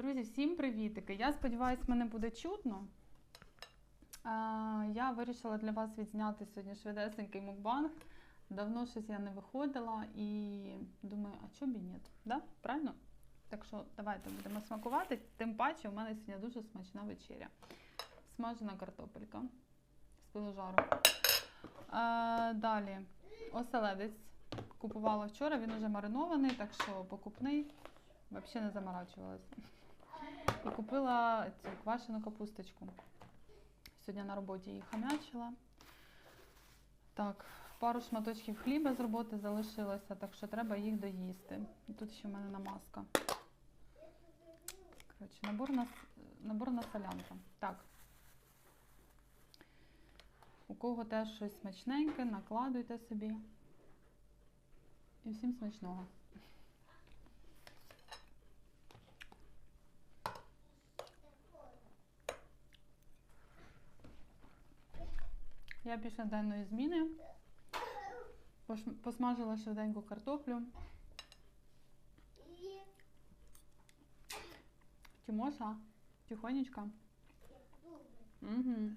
Друзі, всім привітики! Я сподіваюся, мене буде чутно. Я вирішила для вас відзняти сьогодні швидесенький мукбанг. Давно щось я не виходила і думаю, а чого б і ні? Да? Правильно? Так що давайте будемо смакувати. Тим паче, у мене сьогодні дуже смачна вечеря. Смажена картопелька з пиложару. А, далі оселедець. Купувала вчора, він уже маринований, так що покупний. Взагалі не заморачувалася. І купила цю квашену капусточку. Сьогодні на роботі її хам'ячила. Так, пару шматочків хліба з роботи залишилося, так що треба їх доїсти. І тут ще в мене намазка. Коротше, наборна, наборна солянка. Так. У кого теж щось смачненьке, накладуйте собі. І всім смачного. Я після денної зміни посмажила швиденьку картоплю. Тимоша, тихонечко. Угу.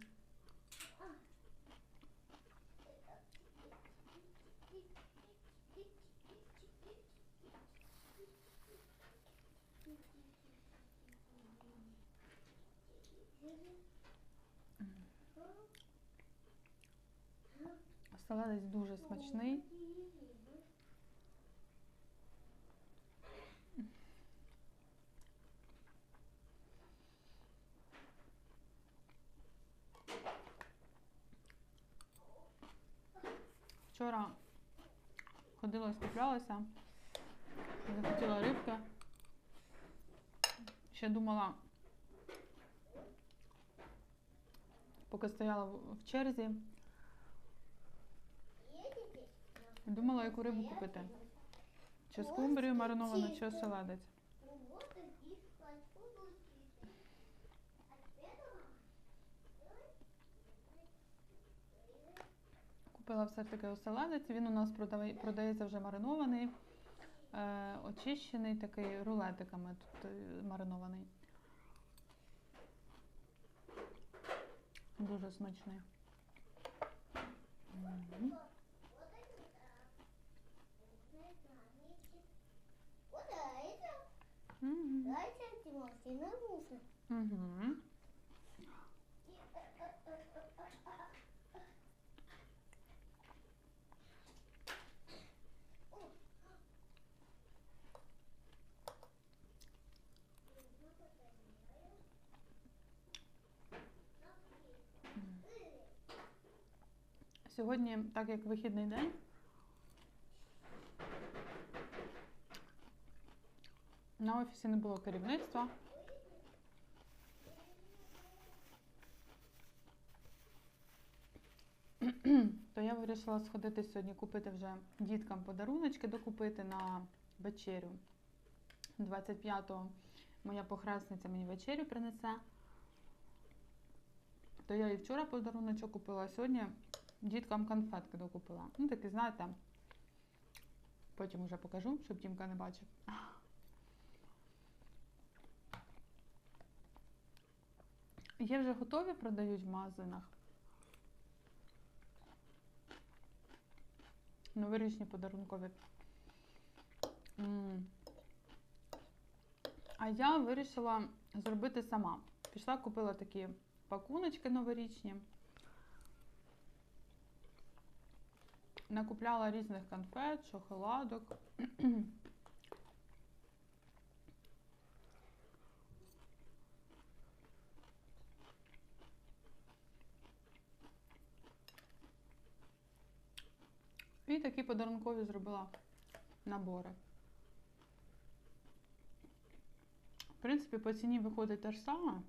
Оселедець дуже смачний. Вчора ходила і скуплялася, захотіла рибки. Ще думала, поки стояла в в черзі, думала, яку рибу купити. Чи скумбрію мариновану, чи оселедець. Купила все-таки оселедець. Він у нас продавай- продається вже маринований, е, очищений такий рулетиками тут е, маринований. Дуже смачний. Угу. Давайте Тимофей Угу. Сьогодні, так як вихідний день. На офісі не було керівництва. То я вирішила сходити сьогодні купити вже діткам подаруночки, докупити на вечерю. 25-го моя похресниця мені вечерю принесе. То я і вчора подаруночок купила, а сьогодні діткам конфетки докупила. Ну, такі, знаєте, потім вже покажу, щоб Тімка не бачив. Є вже готові, продають в магазинах. Новорічні подарункові. А я вирішила зробити сама. Пішла, купила такі пакуночки новорічні. Накупляла різних конфет, шоколадок. І такі подарункові зробила набори. В принципі, по ціні виходить те ж саме.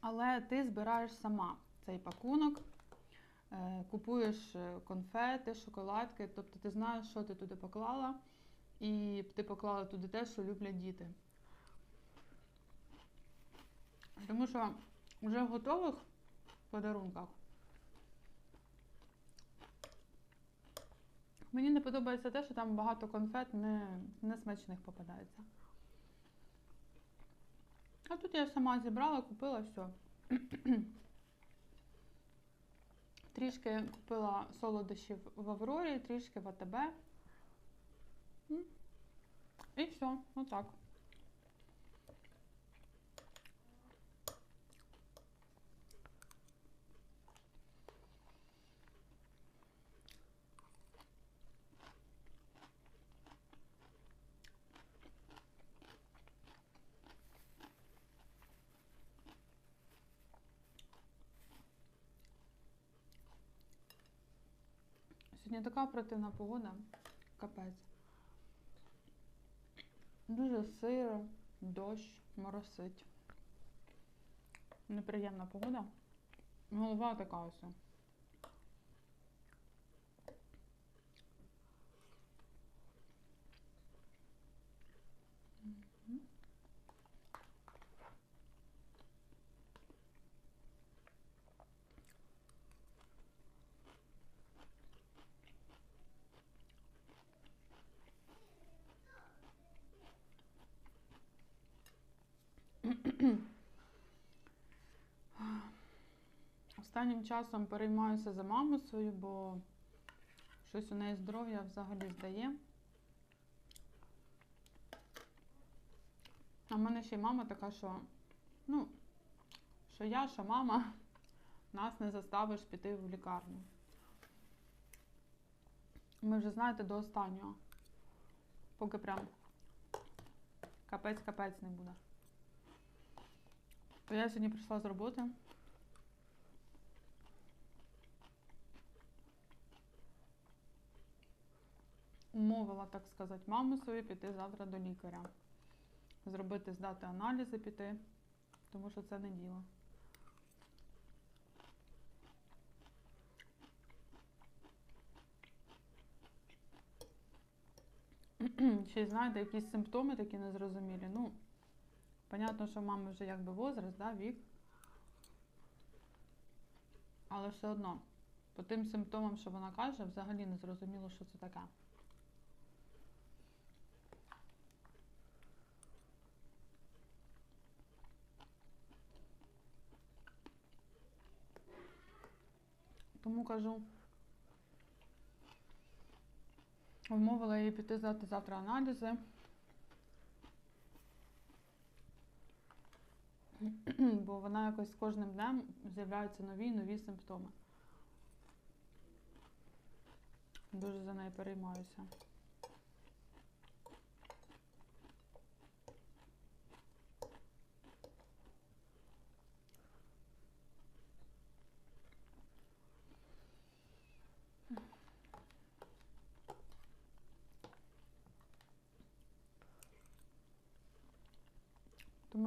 Але ти збираєш сама цей пакунок, е, купуєш е, конфети, шоколадки, тобто ти знаєш, що ти туди поклала, і ти поклала туди те, що люблять діти. Тому що вже в готових подарунках Мені не подобається те, що там багато конфет не, не смачних попадається. А тут я сама зібрала, купила все. Трішки купила солодощів в Аврорі, трішки в АТБ. І все, отак. Сьогодні така противна погода. Капець. Дуже сиро, дощ, моросить. Неприємна погода. Голова така ось. Останнім часом переймаюся за маму свою, бо щось у неї здоров'я взагалі здає. А в мене ще й мама така, що, ну, що я, що мама, нас не заставиш піти в лікарню. Ми вже знаєте до останнього. Поки прям капець-капець не буде. То я сьогодні прийшла з роботи. Умовила, так сказати, маму свою піти завтра до лікаря. Зробити, здати аналізи піти, тому що це не діло. Ще знаєте, якісь симптоми такі незрозумілі. Ну, понятно, що в мами вже якби возраст, да, вік. Але все одно, по тим симптомам, що вона каже, взагалі не зрозуміло, що це таке. Тому кажу, вмовила її піти здати завтра аналізи. Бо вона якось з кожним днем з'являються нові і нові симптоми. Дуже за нею переймаюся.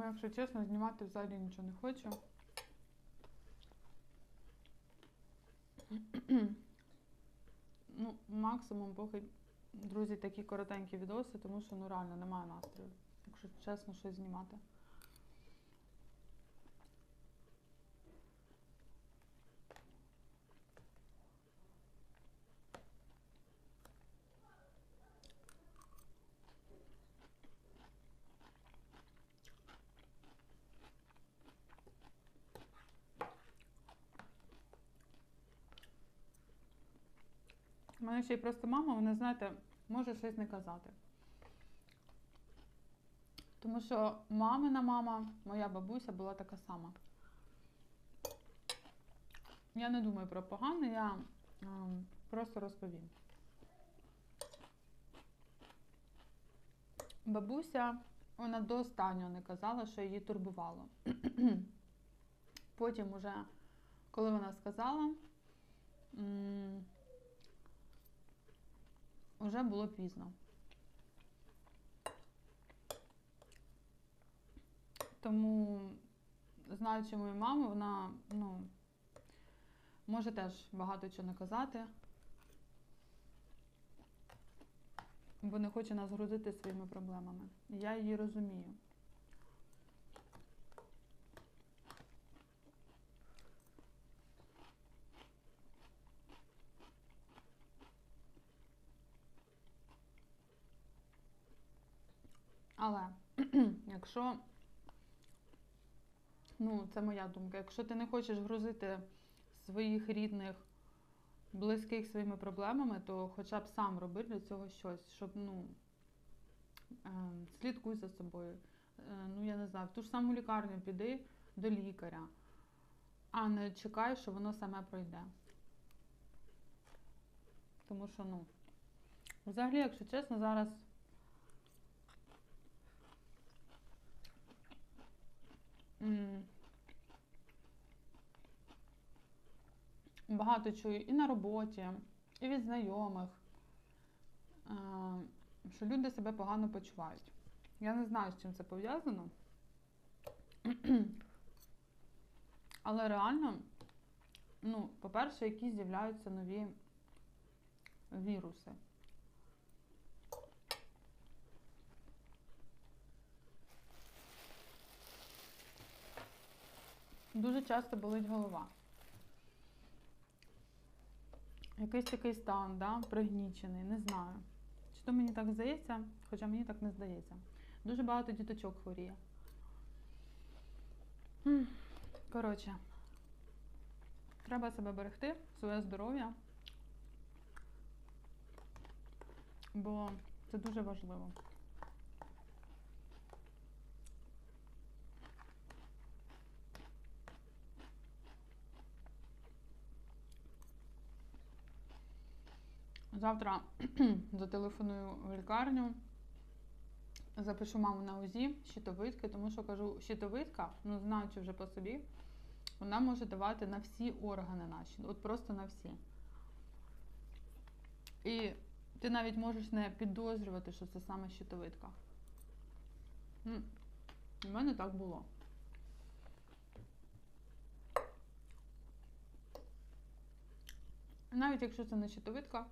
Якщо чесно, знімати взагалі нічого не хочу. ну, максимум, поки, друзі, такі коротенькі відоси, тому що ну реально немає настрою, якщо чесно, щось знімати. У мене ще й просто мама, вона, знаєте, може щось не казати. Тому що мамина мама, моя бабуся була така сама. Я не думаю про погане, я ем, просто розповім. Бабуся, вона до останнього не казала, що її турбувало. Потім, уже, коли вона сказала, вже було пізно. Тому, знаючи мою маму, вона ну, може теж багато чого не казати, бо не хоче нас грузити своїми проблемами. Я її розумію. Але якщо, ну, це моя думка, якщо ти не хочеш грузити своїх рідних, близьких своїми проблемами, то хоча б сам роби для цього щось, щоб, ну, е, слідкуй за собою. Е, ну, я не знаю, в ту ж саму лікарню піди до лікаря, а не чекай, що воно саме пройде. Тому що, ну, взагалі, якщо чесно, зараз. Багато чую і на роботі, і від знайомих, е, що люди себе погано почувають. Я не знаю, з чим це пов'язано. Але реально, ну, по-перше, якісь з'являються нові віруси. Дуже часто болить голова. Якийсь такий стан, да, пригнічений, не знаю. Чи то мені так здається, хоча мені так не здається. Дуже багато діточок хворіє. Коротше, треба себе берегти, своє здоров'я, бо це дуже важливо. Завтра зателефоную в лікарню, запишу маму на УЗІ щитовидки, тому що кажу, щитовидка, ну знаючи вже по собі, вона може давати на всі органи наші, от просто на всі. І ти навіть можеш не підозрювати, що це саме щитовидка. У мене так було. Навіть якщо це не щитовидка,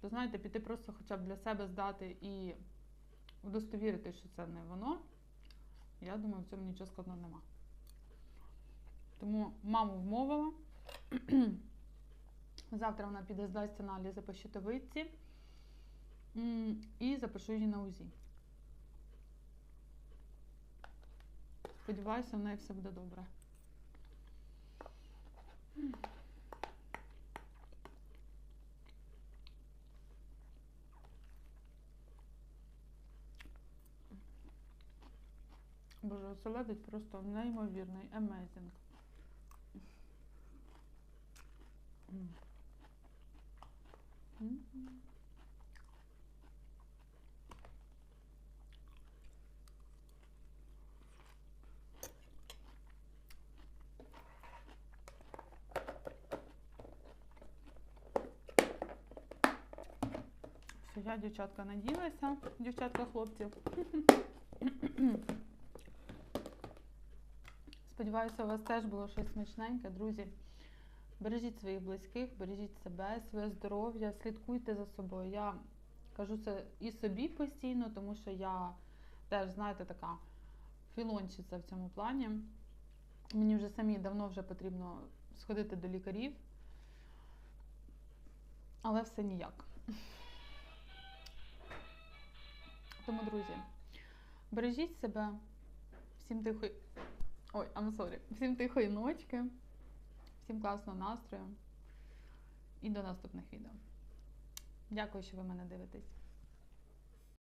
то знаєте, піти просто хоча б для себе здати і удостовірити, що це не воно, я думаю, в цьому нічого складного нема. Тому маму вмовила. Завтра вона піде здасть аналізи по щитовидці і запишу її на УЗІ. Сподіваюся, в неї все буде добре. Боже, оселедець просто неймовірний, amazing. Я, дівчатка, наділася, дівчатка, хлопці. Сподіваюся, у вас теж було щось смачненьке, друзі. Бережіть своїх близьких, бережіть себе, своє здоров'я, слідкуйте за собою. Я кажу це і собі постійно, тому що я теж, знаєте, така філончиця в цьому плані. Мені вже самі давно вже потрібно сходити до лікарів, але все ніяк. Тому, друзі, бережіть себе, всім тихої. Ой, I'm sorry. Всім тихої ночки, всім класного настрою і до наступних відео. Дякую, що ви мене дивитесь.